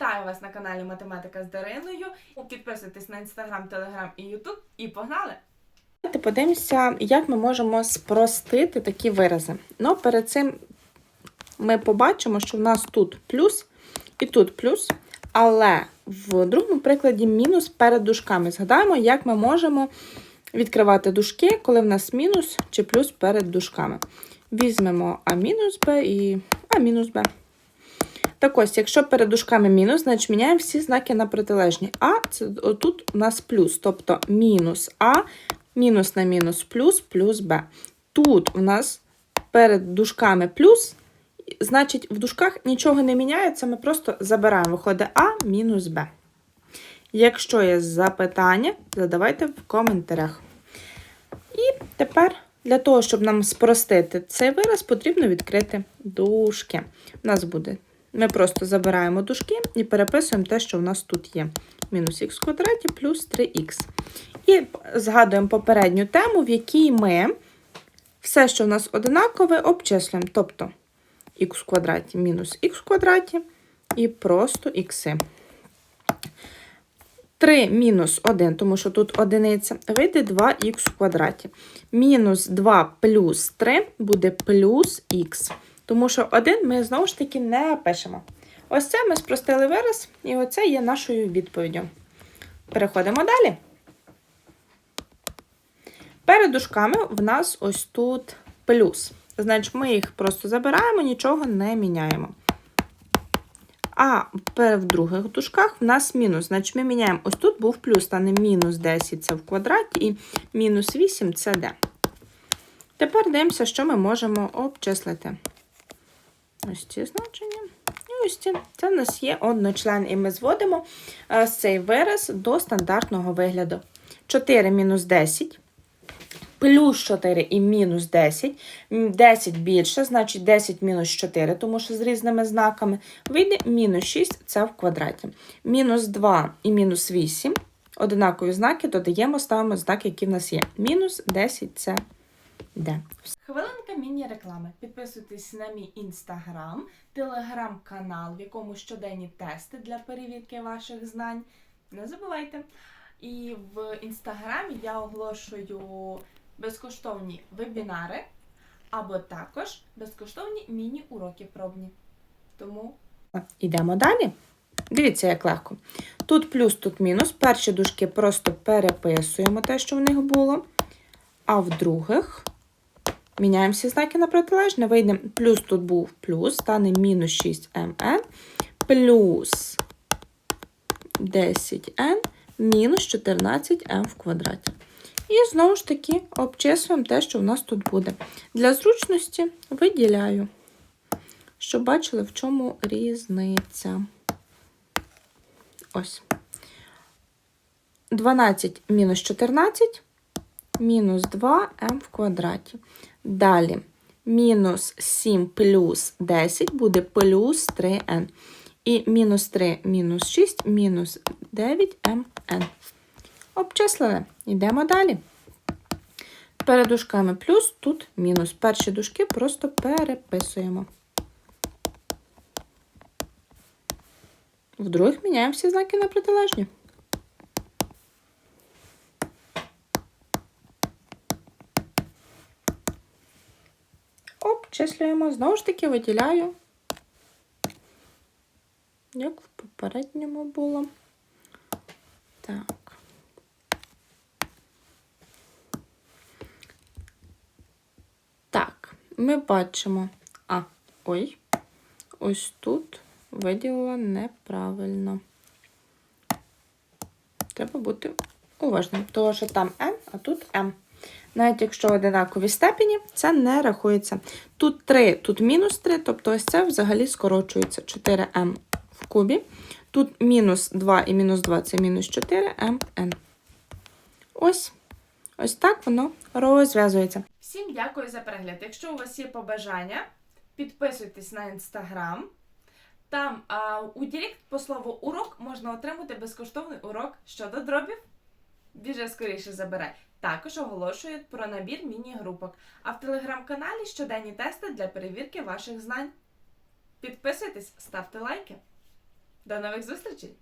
Вітаю вас на каналі Математика з Дариною. Підписуйтесь на інстаграм, телеграм і ютуб. І погнали! Давайте подивимося, як ми можемо спростити такі вирази. Ну, перед цим ми побачимо, що в нас тут плюс і тут плюс, але в другому прикладі мінус перед дужками. Згадаємо, як ми можемо відкривати дужки, коли в нас мінус чи плюс перед дужками. Візьмемо А мінус Б і А мінус Б. Так ось, якщо перед дужками мінус, значить міняємо всі знаки на протилежні. А це тут у нас плюс, тобто мінус А, мінус на мінус плюс, плюс Б. Тут у нас перед дужками плюс, значить в дужках нічого не міняється, ми просто забираємо, виходить А мінус Б. Якщо є запитання, задавайте в коментарях. І тепер для того, щоб нам спростити цей вираз, потрібно відкрити дужки. У нас буде. Ми просто забираємо дужки і переписуємо те, що в нас тут є. Мінус х квадраті плюс 3х. І згадуємо попередню тему, в якій ми все, що в нас одинакове, обчислюємо. Тобто х квадраті мінус х квадраті і просто х. 3 мінус 1, тому що тут одиниця, вийде 2х в квадраті. Мінус 2 плюс 3 буде плюс х. Тому що 1 ми знову ж таки не пишемо. Ось це ми спростили вираз, і оце є нашою відповіддю. Переходимо далі. Перед дужками в нас ось тут плюс. Значить, ми їх просто забираємо, нічого не міняємо. А в других дужках в нас мінус. Значить, ми міняємо ось тут був плюс, стане мінус 10 це в квадраті, і мінус 8 це d. Тепер дивимося, що ми можемо обчислити. Ось ці значення. І ось ці. Це в нас є одночлен, і ми зводимо е, цей вираз до стандартного вигляду. 4 мінус 10. Плюс 4 і мінус 10. 10 більше, значить 10 мінус 4, тому що з різними знаками. Вийде мінус 6, це в квадраті. Мінус 2 і мінус 8. Одинакові знаки додаємо, ставимо знаки, які в нас є. Мінус 10 це де. Хвилинка міні-реклами. Підписуйтесь на мій інстаграм, телеграм-канал, в якому щоденні тести для перевірки ваших знань. Не забувайте. І в інстаграмі я оголошую безкоштовні вебінари або також безкоштовні міні-уроки пробні. Тому Ідемо далі. Дивіться, як легко. Тут плюс, тут мінус. Перші дужки просто переписуємо те, що в них було. А в других міняємо всі знаки на протилежне. Вийде плюс тут був плюс, стане мінус 6mn, плюс 10n, мінус 14m в квадраті. І знову ж таки обчислюємо те, що в нас тут буде. Для зручності виділяю, щоб бачили, в чому різниця. Ось. 12 мінус 14, мінус 2m в квадраті. Далі, мінус 7 плюс 10 буде плюс 3n. І мінус 3 мінус 6 мінус 9mn. Обчислили. Йдемо далі. Перед дужками плюс, тут мінус. Перші дужки просто переписуємо. В других міняємо всі знаки на протилежні. Обчислюємо. Знову ж таки виділяю, як в попередньому було. Так. Так, ми бачимо. А, ой, ось тут виділила неправильно. Треба бути уважним, тому що там N, а тут М. Навіть якщо одинакові степені, це не рахується. Тут 3, тут мінус 3, тобто ось це взагалі скорочується 4m в кубі. Тут мінус 2 і мінус 2 це мінус 4mn. Ось. Ось так воно розв'язується. всім дякую за перегляд. Якщо у вас є побажання, підписуйтесь на інстаграм. Там а, у Дірект по слову урок можна отримати безкоштовний урок щодо дробів. Біже скоріше забирай. Також оголошують про набір міні-групок. А в телеграм-каналі щоденні тести для перевірки ваших знань. Підписуйтесь, ставте лайки. До нових зустрічей!